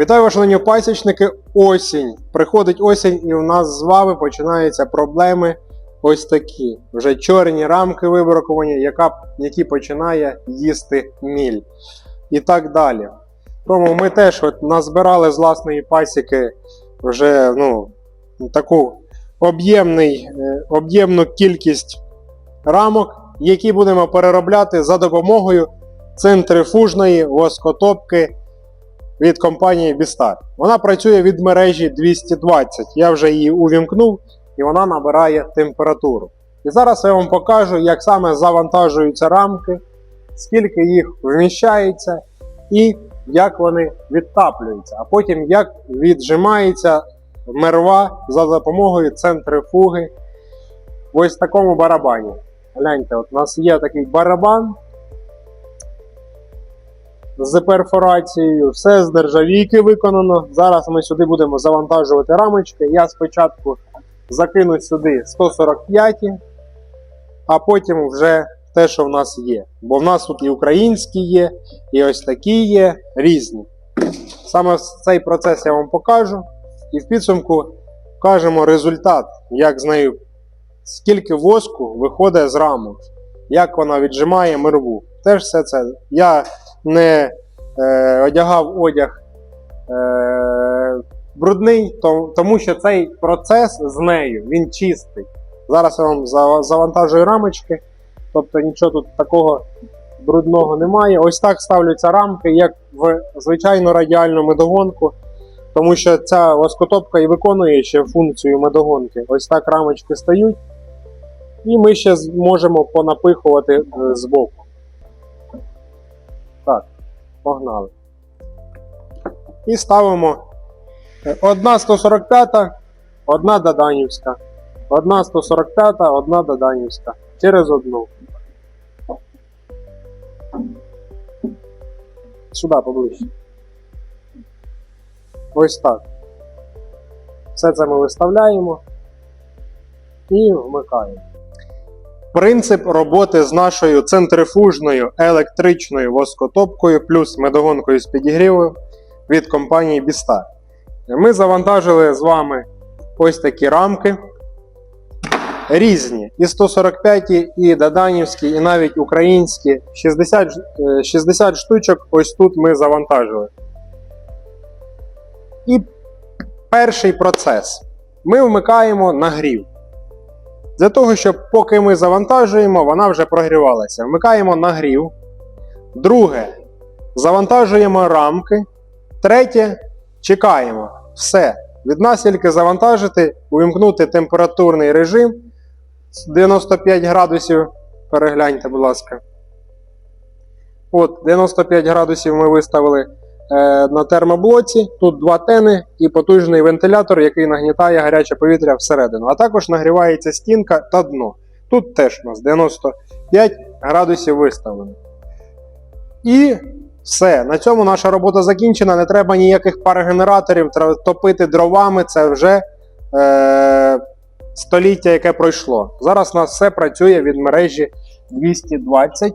Вітаю вас, шановні пасічники. Осінь. Приходить осінь, і у нас з вами починаються проблеми ось такі. Вже чорні рамки вибраковані, яка, які починає їсти міль. І так далі. Тому ми теж от назбирали з власної пасіки вже ну, таку е, об'ємну кількість рамок, які будемо переробляти за допомогою центрифужної воскотопки від компанії Bistar. Вона працює від мережі 220. Я вже її увімкнув і вона набирає температуру. І зараз я вам покажу, як саме завантажуються рамки, скільки їх вміщається і як вони відтаплюються, а потім як віджимається мерва за допомогою центрифуги в ось такому барабані. Гляньте, от у нас є такий барабан з перфорацією, все з нержавійки виконано. Зараз ми сюди будемо завантажувати рамочки. Я спочатку закину сюди 145, а потім вже те, що в нас є. Бо в нас тут і українські є, і ось такі є, різні. Саме цей процес я вам покажу. І в підсумку кажемо результат, як з нею, скільки воску виходить з рамок, як вона віджимає мерву. Теж все це. Я не е, одягав одяг е, брудний, то, тому що цей процес з нею він чистий. Зараз я вам завантажую рамочки, тобто нічого тут такого брудного немає. Ось так ставляться рамки, як в звичайну радіальну медогонку, тому що ця воскотопка і виконує ще функцію медогонки. Ось так рамочки стають, і ми ще зможемо понапихувати е, збоку. Так, погнали. І ставимо е, одна 145, одна Даданівська. Одна 145, одна Даданівська. Через одну. Сюди поближче. Ось так. Все це ми виставляємо і вмикаємо. Принцип роботи з нашою центрифужною електричною воскотопкою плюс медогонкою з підігріву від компанії Bistar. Ми завантажили з вами ось такі рамки. Різні. І 145, і Даданівські, і навіть українські. 60, е, 60 штучок ось тут ми завантажили. І перший процес. Ми вмикаємо нагрів. Для того, щоб поки ми завантажуємо, вона вже прогрівалася. Вмикаємо нагрів. Друге. Завантажуємо рамки. Третє. Чекаємо. Все. Від нас тільки завантажити, увімкнути температурний режим 95 градусів. Перегляньте, будь ласка. От, 95 градусів ми виставили на термоблоці. Тут два тени і потужний вентилятор, який нагнітає гаряче повітря всередину. А також нагрівається стінка та дно. Тут теж у нас 95 градусів виставлено. І все. На цьому наша робота закінчена. Не треба ніяких парогенераторів, топити дровами. Це вже е, століття, яке пройшло. Зараз у нас все працює від мережі 220.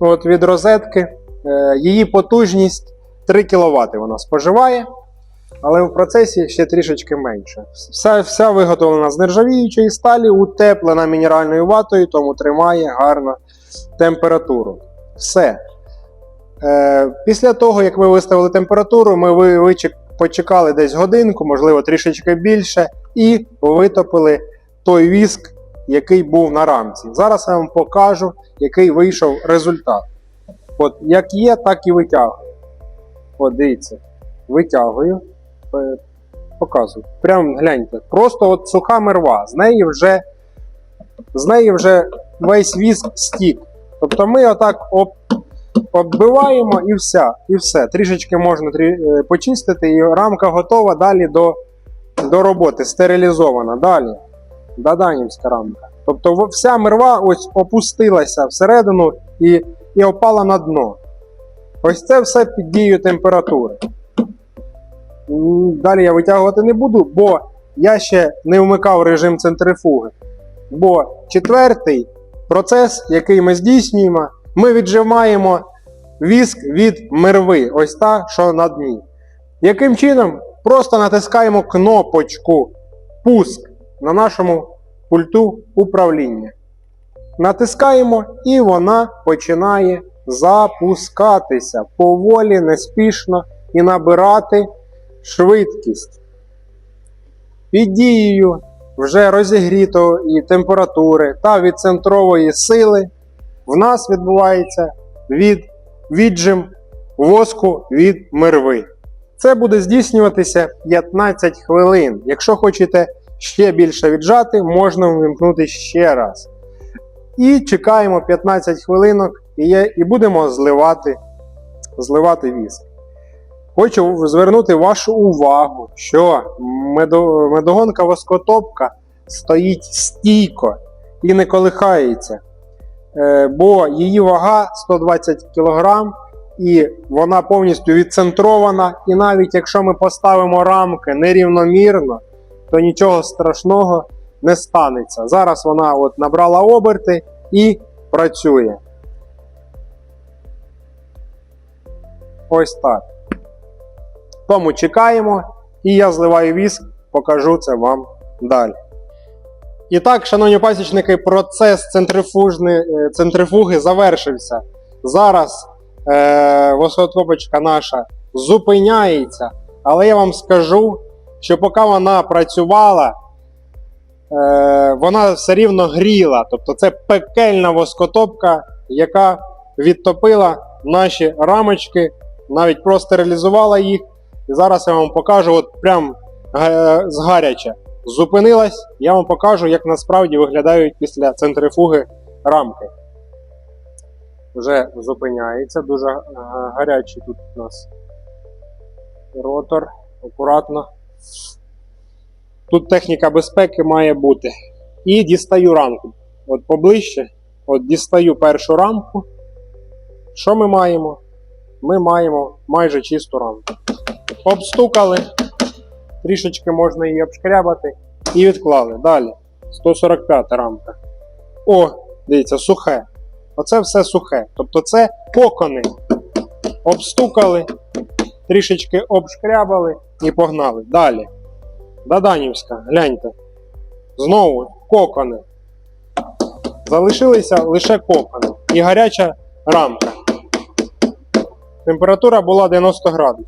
От від розетки. Е, її потужність 3 кВт вона споживає, але в процесі ще трішечки менше. Вся, вся виготовлена з нержавіючої сталі, утеплена мінеральною ватою, тому тримає гарно температуру. Все. Е, після того, як ви виставили температуру, ми почекали десь годинку, можливо, трішечки більше, і витопили той віск, який був на рамці. Зараз я вам покажу, який вийшов результат. От як є, так і витягую. Дивіться, витягую, е, показую. Прям гляньте. Просто от суха мерва. З неї вже, з неї вже весь віск стік. Тобто ми отак об, оббиваємо і все. І все. Трішечки можна трі, е, почистити, і рамка готова далі до, до роботи, стерилізована. Далі. Даданівська рамка. Тобто вся мерва ось опустилася всередину і, і опала на дно. Ось це все під дією температури. Далі я витягувати не буду, бо я ще не вмикав режим центрифуги. Бо четвертий процес, який ми здійснюємо, ми віджимаємо віск від мерви, ось та, що на дні. Яким чином? Просто натискаємо кнопочку Пуск на нашому пульту управління. Натискаємо і вона починає запускатися поволі, неспішно і набирати швидкість. Під дією вже розігрітої температури та відцентрової сили в нас відбувається від, віджим воску від мерви. Це буде здійснюватися 15 хвилин. Якщо хочете ще більше віджати, можна вимкнути ще раз. І чекаємо 15 хвилинок і, є, і будемо зливати, зливати віск. Хочу звернути вашу увагу, що медогонка воскотопка стоїть стійко і не колихається, Е, бо її вага 120 кг і вона повністю відцентрована. І навіть якщо ми поставимо рамки нерівномірно, то нічого страшного не станеться. Зараз вона от набрала оберти і працює. Ось так. Тому чекаємо, і я зливаю віск, покажу це вам далі. І так, шановні пасічники, процес е, центрифуги завершився. Зараз е, воскотопочка наша зупиняється, але я вам скажу, що поки вона працювала, е, вона все рівно гріла. Тобто це пекельна воскотопка, яка відтопила наші рамочки, навіть простерилізувала їх. І зараз я вам покажу, от прям е, згаряча. Зупинилась, я вам покажу, як насправді виглядають після центрифуги рамки. Вже зупиняється, дуже е, гарячий тут у нас ротор, акуратно. Тут техніка безпеки має бути. І дістаю рамку. От поближче, от дістаю першу рамку. Що ми маємо? Ми маємо майже чисту рамку. Обстукали, трішечки можна її обшкрябати і відклали. Далі. 145 рамка. О, дивіться, сухе. Оце все сухе. Тобто це кокони. Обстукали, трішечки обшкрябали і погнали. Далі. Даданівська, гляньте. Знову кокони. Залишилися лише кокони. І гаряча рамка. Температура була 90 градусів.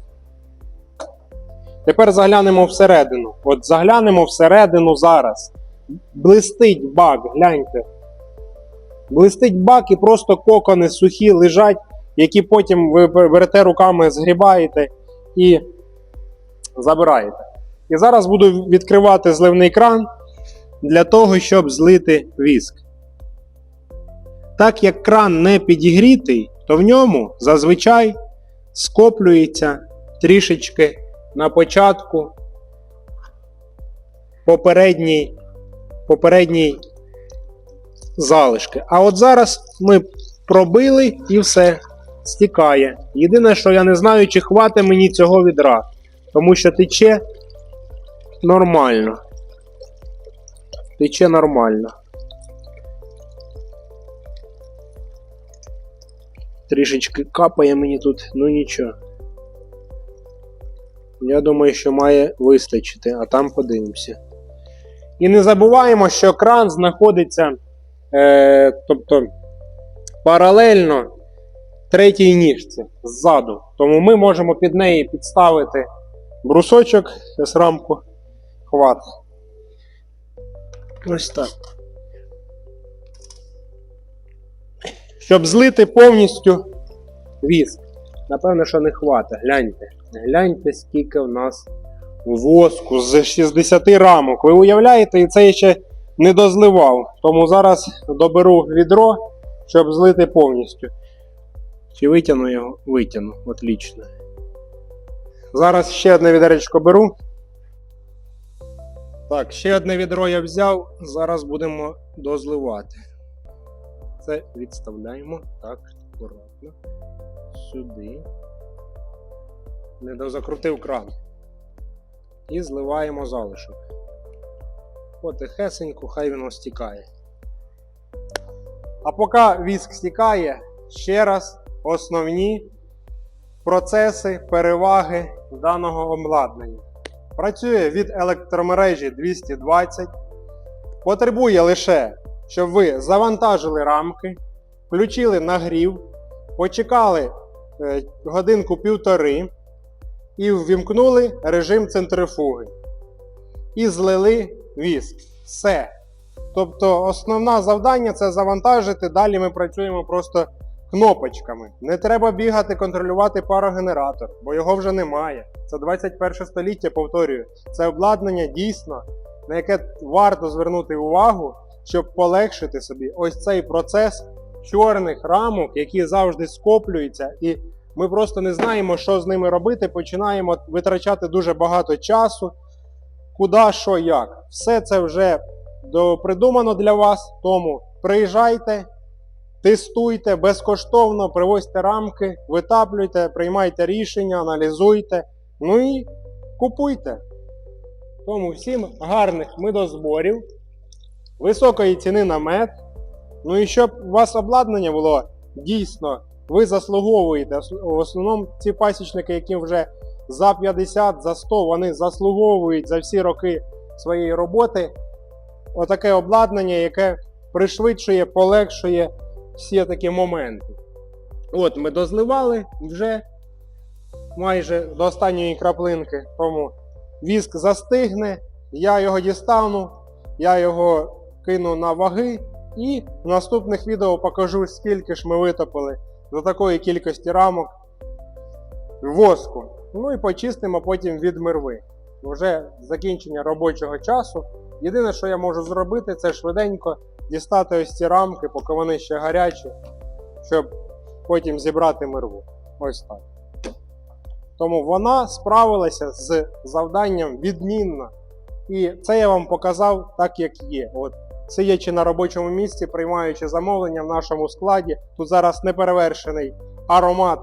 Тепер заглянемо всередину. От заглянемо всередину зараз. Блистить бак, гляньте. Блистить бак і просто кокони сухі лежать, які потім ви берете руками, згрібаєте і забираєте. І зараз буду відкривати зливний кран для того, щоб злити віск. Так як кран не підігрітий, то в ньому зазвичай скоплюється трішечки на початку попередній, попередній залишки. А от зараз ми пробили і все стікає. Єдине, що я не знаю, чи хватить мені цього відра, тому що тече нормально. Тече нормально. Трішечки капає мені тут, ну нічого. Я думаю, що має вистачити, а там подивимося. І не забуваємо, що кран знаходиться е, тобто, паралельно третій ніжці ззаду. Тому ми можемо під неї підставити брусочок з рамку хват. Ось так. Щоб злити повністю віск. Напевно, що не хватить. Гляньте. Гляньте, скільки в нас воску з 60 рамок. Ви уявляєте, і це я ще не дозливав. Тому зараз доберу відро, щоб злити повністю. Чи витягну його? Витягну, отлично. Зараз ще одне відеречко беру. Так, ще одне відро я взяв. Зараз будемо дозливати. Це відставляємо так, акуратно. Сюди. Не дозакрутив кран. І зливаємо залишок. Потихесенько, хай воно стікає. А поки віск стікає, ще раз основні процеси, переваги даного обладнання. Працює від електромережі 220. Потребує лише, щоб ви завантажили рамки, включили нагрів, почекали е, годинку-півтори і ввімкнули режим центрифуги. І злили віск. Все. Тобто основне завдання це завантажити. Далі ми працюємо просто кнопочками. Не треба бігати контролювати парогенератор, бо його вже немає. Це 21 століття, повторюю. Це обладнання дійсно, на яке варто звернути увагу, щоб полегшити собі ось цей процес чорних рамок, які завжди скоплюються, і ми просто не знаємо, що з ними робити. Починаємо витрачати дуже багато часу. Куди, що, як. Все це вже придумано для вас. Тому приїжджайте, тестуйте безкоштовно, привозьте рамки, витаплюйте, приймайте рішення, аналізуйте. Ну і купуйте. Тому всім гарних медозборів, високої ціни на мед. Ну і щоб у вас обладнання було дійсно, ви заслуговуєте. В основному ці пасічники, які вже за 50, за 100, вони заслуговують за всі роки своєї роботи. Отаке обладнання, яке пришвидшує, полегшує всі такі моменти. От ми дозливали вже майже до останньої краплинки, тому віск застигне, я його дістану, я його кину на ваги і в наступних відео покажу, скільки ж ми витопили до такої кількості рамок воску. Ну і почистимо потім від мирви. Вже закінчення робочого часу. Єдине, що я можу зробити, це швиденько дістати ось ці рамки, поки вони ще гарячі, щоб потім зібрати мирву. Ось так. Тому вона справилася з завданням відмінно. І це я вам показав так, як є. От, сидячи на робочому місці, приймаючи замовлення в нашому складі, тут зараз неперевершений аромат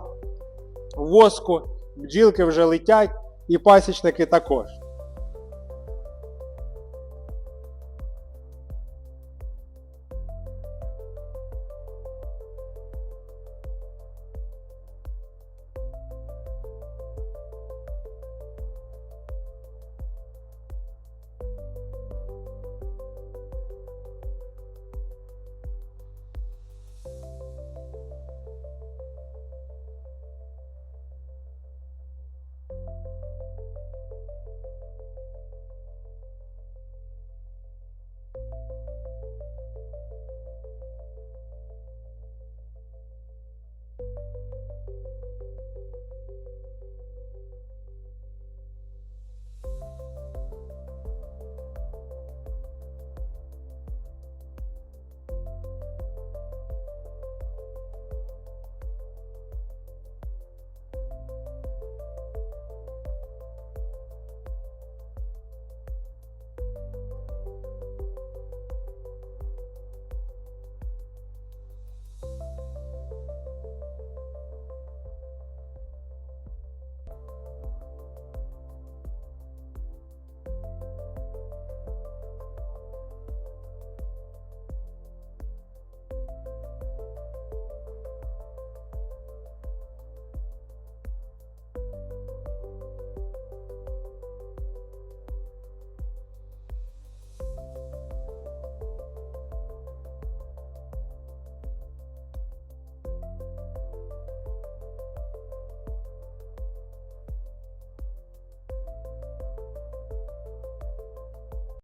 воску, бджілки вже летять, і пасічники також.